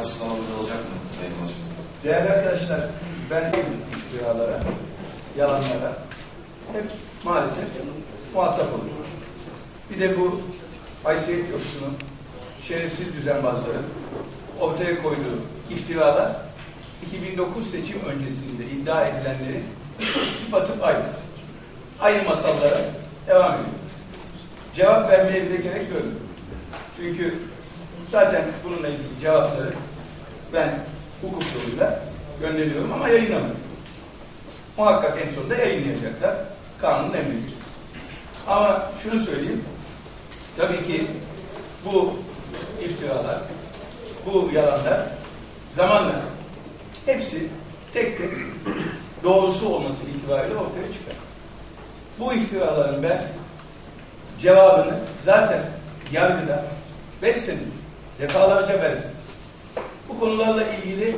açıklamamız olacak mı Sayın Başkanım? Değerli arkadaşlar, ben iftiralara, yalanlara hep maalesef muhatap oluyorum. Bir de bu haysiyet yoksunun, şerefsiz düzenbazların ortaya koyduğu iftiralar 2009 seçim öncesinde iddia edilenlerin tıpatıp aynı. Aynı masallara devam ediyor. Cevap vermeye bile gerek görmüyorum. Çünkü zaten bununla ilgili cevapları ben hukuk yoluyla gönderiyorum ama yayınlamıyorum. Muhakkak en sonunda yayınlayacaklar. Kanunun emridir. Ama şunu söyleyeyim. Tabii ki bu iftiralar, bu yalanlar zamanla hepsi tek tek doğrusu olması itibariyle ortaya çıkar. Bu iftiraların ben cevabını zaten yargıda beş senedir defalarca verdim. Bu konularla ilgili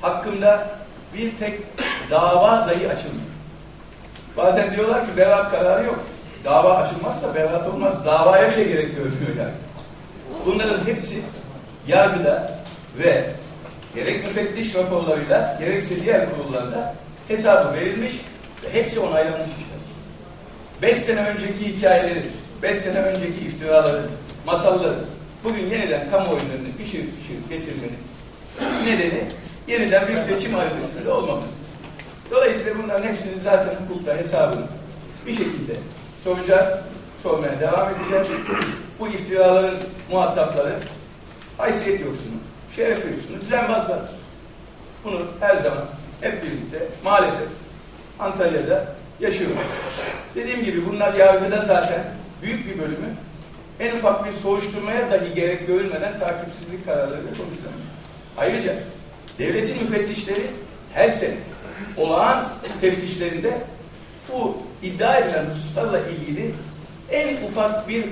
hakkında bir tek dava dahi açılmıyor. Bazen diyorlar ki beraat kararı yok. Dava açılmazsa beraat olmaz. Davaya bile gerek görmüyor yani. Bunların hepsi yargıda ve gerek müfettiş raporlarıyla gerekse diğer kurullarda hesabı verilmiş ve hepsi onaylanmış işte. Beş sene önceki hikayeleri, beş sene önceki iftiraları, masalları bugün yeniden kamuoyunlarını pişir pişir getirmenin nedeni yeniden bir seçim arifesinde olmamız. Dolayısıyla bunların hepsini zaten hukukta hesabını bir şekilde soracağız, sormaya devam edeceğiz. Bu iftiraların muhatapları haysiyet yoksunu, şeref yoksunu, düzenbazlar. Bunu her zaman hep birlikte maalesef Antalya'da yaşıyoruz. Dediğim gibi bunlar yargıda zaten büyük bir bölümü en ufak bir soruşturmaya dahi gerek görülmeden takipsizlik kararlarıyla sonuçlanıyor. Ayrıca devletin müfettişleri her sene olağan teftişlerinde bu iddia edilen hususlarla ilgili en ufak bir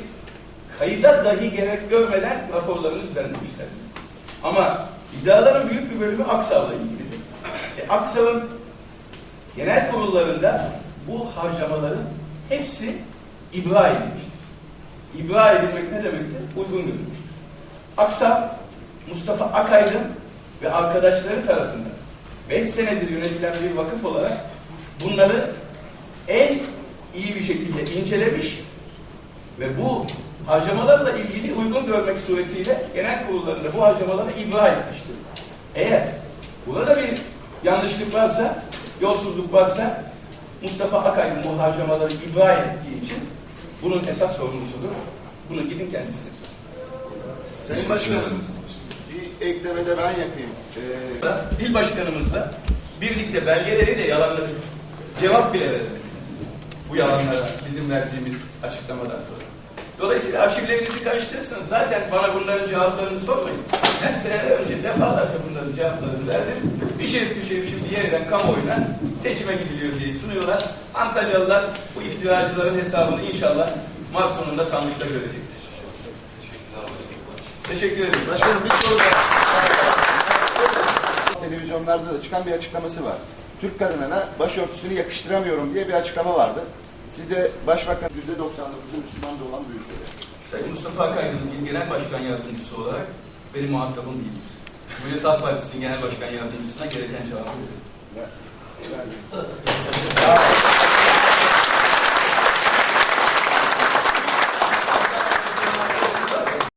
kayıda dahi gerek görmeden raporlarını düzenlemişler. Ama iddiaların büyük bir bölümü Aksav'la ilgilidir. E, Aksav'ın genel kurullarında bu harcamaların hepsi ibra edilmiştir. İbra edilmek ne demektir? Uygun görülmüştür. Aksav, Mustafa Akaydın ve arkadaşları tarafından 5 senedir yönetilen bir vakıf olarak bunları en iyi bir şekilde incelemiş ve bu harcamalarla ilgili uygun görmek suretiyle genel kurullarında bu harcamaları ibra etmiştir. Eğer burada bir yanlışlık varsa, yolsuzluk varsa Mustafa Akaydın bu harcamaları ibra ettiği için bunun esas sorumlusudur. Bunu gidin kendisine sorun. Sayın Başkanım, bir ekleme de ben yapayım. Ee, Dil başkanımızla birlikte belgeleriyle yalanları cevap bile veremedik. Bu yalanlara bizim verdiğimiz açıklamadan sonra. Dolayısıyla arşivlerinizi karıştırırsınız. Zaten bana bunların cevaplarını sormayın. Ben seneler önce defalarca bunların cevaplarını verdim. Bir şey bir şey şimdi yeniden kamuoyuna seçime gidiliyor diye sunuyorlar. Antalyalılar bu iftiracıların hesabını inşallah Mart sonunda sandıkta görecektir. Teşekkür ederim. başkanım bir soru daha. Televizyonlarda da çıkan bir açıklaması var. Türk kadınına başörtüsünü yakıştıramıyorum diye bir açıklama vardı. Siz de Başbakan %99'u Müslüman da olan bir ülkede. Sayın Mustafa il genel başkan yardımcısı olarak benim muhatabım değildir. Cumhuriyet Halk Partisi'nin genel başkan yardımcısına gereken cevabı